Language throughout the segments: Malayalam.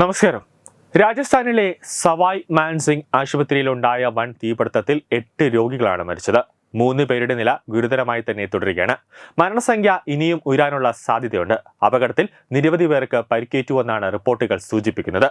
നമസ്കാരം. രാജസ്ഥാനിലെ സവായ് മാൻസിംഗ് ആശുപത്രിയിലുണ്ടായ വൻ തീപിടുത്തത്തിൽ എട്ട് രോഗികളാണ് മരിച്ചത്. മൂന്ന് പേരുടെ നില ഗുരുതരമായി തന്നെ തുടരുകയാണ്. മരണസംഖ്യ ഇനിയും ഉയരാനുള്ള സാധ്യതയുണ്ട്. അപകടത്തിൽ നിരവധി പേർക്ക് പരിക്കേറ്റുവെന്നാണ് റിപ്പോർട്ടുകൾ സൂചിപ്പിക്കുന്നത്.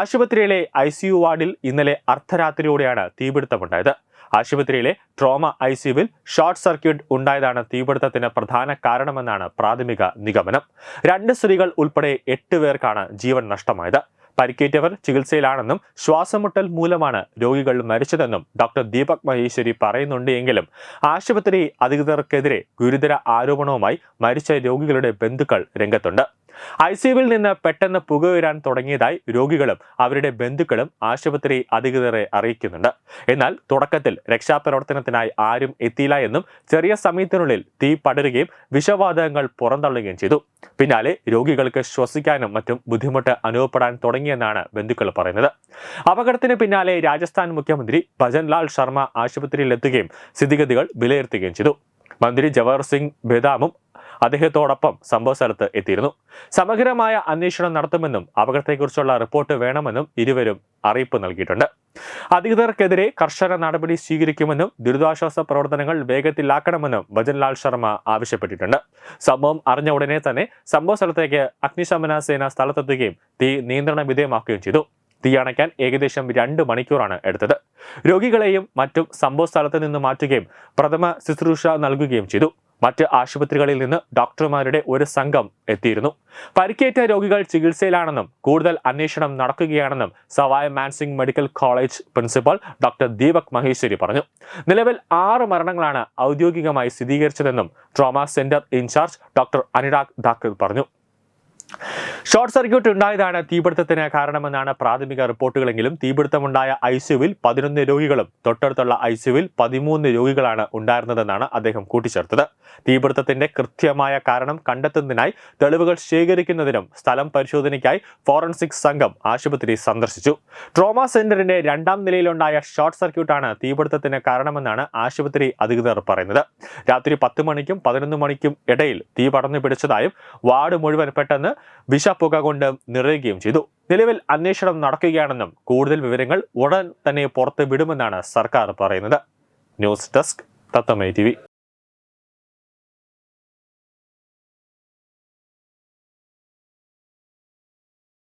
ആശുപത്രിയിലെ ഐ വാർഡിൽ ഇന്നലെ അർദ്ധരാത്രിയോടെയാണ് തീപിടുത്തമുണ്ടായത്. ആശുപത്രിയിലെ ട്രോമ ഐ സിയുവിൽ ഷോർട്ട് സർക്യൂട്ട് ഉണ്ടായതാണ് തീപിടുത്തത്തിന് പ്രധാന കാരണമെന്നാണ് പ്രാഥമിക നിഗമനം. രണ്ട് സ്ത്രീകൾ ഉൾപ്പെടെ എട്ട് പേർക്കാണ് ജീവൻ നഷ്ടമായത്. പരിക്കേറ്റവർ ചികിത്സയിലാണെന്നും ശ്വാസമുട്ടൽ മൂലമാണ് രോഗികൾ മരിച്ചതെന്നും ഡോക്ടർ ദീപക് മഹേശ്വരി പറയുന്നുണ്ട് എങ്കിലും ആശുപത്രി അധികൃതർക്കെതിരെ ഗുരുതര ആരോപണവുമായി മരിച്ച രോഗികളുടെ ബന്ധുക്കൾ രംഗത്തുണ്ട്. ഐ സിയുവിൽ നിന്ന് പെട്ടെന്ന് പുകയുരാൻ തുടങ്ങിയതായി രോഗികളും അവരുടെ ബന്ധുക്കളും ആശുപത്രി അധികൃതരെ അറിയിക്കുന്നുണ്ട്. എന്നാൽ തുടക്കത്തിൽ രക്ഷാപ്രവർത്തനത്തിനായി ആരും എത്തിയില്ല എന്നും ചെറിയ സമയത്തിനുള്ളിൽ തീ പടരുകയും വിഷവാതകങ്ങൾ പുറന്തള്ളുകയും ചെയ്തു. പിന്നാലെ രോഗികൾക്ക് ശ്വസിക്കാനും മറ്റും ബുദ്ധിമുട്ട് അനുഭവപ്പെടാൻ തുടങ്ങിയെന്നാണ് ബന്ധുക്കൾ പറയുന്നത്. അപകടത്തിന് പിന്നാലെ രാജസ്ഥാൻ മുഖ്യമന്ത്രി ഭജൻലാൽ ശർമ്മ ആശുപത്രിയിലെത്തുകയും സ്ഥിതിഗതികൾ വിലയിരുത്തുകയും ചെയ്തു. മന്ത്രി ജവഹർ സിംഗ് ബേദാമും അദ്ദേഹത്തോടൊപ്പം സംഭവ സ്ഥലത്ത് എത്തിയിരുന്നു. സമഗ്രമായ അന്വേഷണം നടത്തുമെന്നും അപകടത്തെക്കുറിച്ചുള്ള റിപ്പോർട്ട് വേണമെന്നും ഇരുവരും അറിയിപ്പ് നൽകിയിട്ടുണ്ട്. അധികൃതർക്കെതിരെ കർശന നടപടി സ്വീകരിക്കുമെന്നും ദുരിതാശ്വാസ പ്രവർത്തനങ്ങൾ വേഗത്തിലാക്കണമെന്നും ഭജൻലാൽ ശർമ്മ ആവശ്യപ്പെട്ടിട്ടുണ്ട്. സംഭവം അറിഞ്ഞ ഉടനെ തന്നെ സംഭവ സ്ഥലത്തേക്ക് അഗ്നിശമന സേന സ്ഥലത്തെത്തുകയും തീ നിയന്ത്രണ വിധേയമാക്കുകയും ചെയ്തു. തീയണയ്ക്കാൻ ഏകദേശം രണ്ട് മണിക്കൂറാണ് എടുത്തത്. രോഗികളെയും മറ്റും സംഭവ സ്ഥലത്ത് നിന്ന് മാറ്റുകയും പ്രഥമ ശുശ്രൂഷ നൽകുകയും ചെയ്തു. മറ്റ് ആശുപത്രികളിൽ നിന്ന് ഡോക്ടർമാരുടെ ഒരു സംഘം എത്തിയിരുന്നു. പരിക്കേറ്റ രോഗികൾ ചികിത്സയിലാണെന്നും കൂടുതൽ അന്വേഷണം നടക്കുകയാണെന്നും Sawai Mansingh medical college principal doctor Deepak Maheshwari പറഞ്ഞു. നിലവിൽ ആറ് മരണങ്ങളാണ് ഔദ്യോഗികമായി സ്ഥിരീകരിച്ചതെന്നും trauma centre in charge doctor Anurag Dhakar പറഞ്ഞു. ഷോർട്ട് സർക്യൂട്ട് ഉണ്ടായതാണ് തീപിടുത്തത്തിന് കാരണമെന്നാണ് പ്രാഥമിക റിപ്പോർട്ടുകളെങ്കിലും തീപിടുത്തമുണ്ടായ ഐ സിയുവിൽ പതിനൊന്ന് രോഗികളും തൊട്ടടുത്തുള്ള ഐ സിയുവിൽ പതിമൂന്ന് രോഗികളാണ് ഉണ്ടായിരുന്നതെന്നാണ് അദ്ദേഹം കൂട്ടിച്ചേർത്തത്. തീപിടുത്തത്തിന്റെ കൃത്യമായ കാരണം കണ്ടെത്തുന്നതിനായി തെളിവുകൾ ശേഖരിക്കുന്നതിനും സ്ഥലം പരിശോധനയ്ക്കായി ഫോറൻസിക് സംഘം ആശുപത്രി സന്ദർശിച്ചു. ട്രോമ സെന്ററിന്റെ രണ്ടാം നിലയിലുണ്ടായ ഷോർട്ട് സർക്യൂട്ടാണ് തീപിടുത്തത്തിന് കാരണമെന്നാണ് ആശുപത്രി അധികൃതർ പറയുന്നത്. രാത്രി പത്ത് മണിക്കും പതിനൊന്ന് മണിക്കും ഇടയിൽ തീ പടർന്നു പിടിച്ചതായും വാർഡ് മുഴുവൻ പെട്ടെന്ന് വിഷപ്പുക കൊണ്ട് നിറയുകയും ചെയ്തു. നിലവിൽ അന്വേഷണം നടക്കുകയാണെന്നും കൂടുതൽ വിവരങ്ങൾ ഉടൻ തന്നെ പുറത്ത് വിടുമെന്നാണ് സർക്കാർ പറയുന്നത്. News desk തത്തമൈ T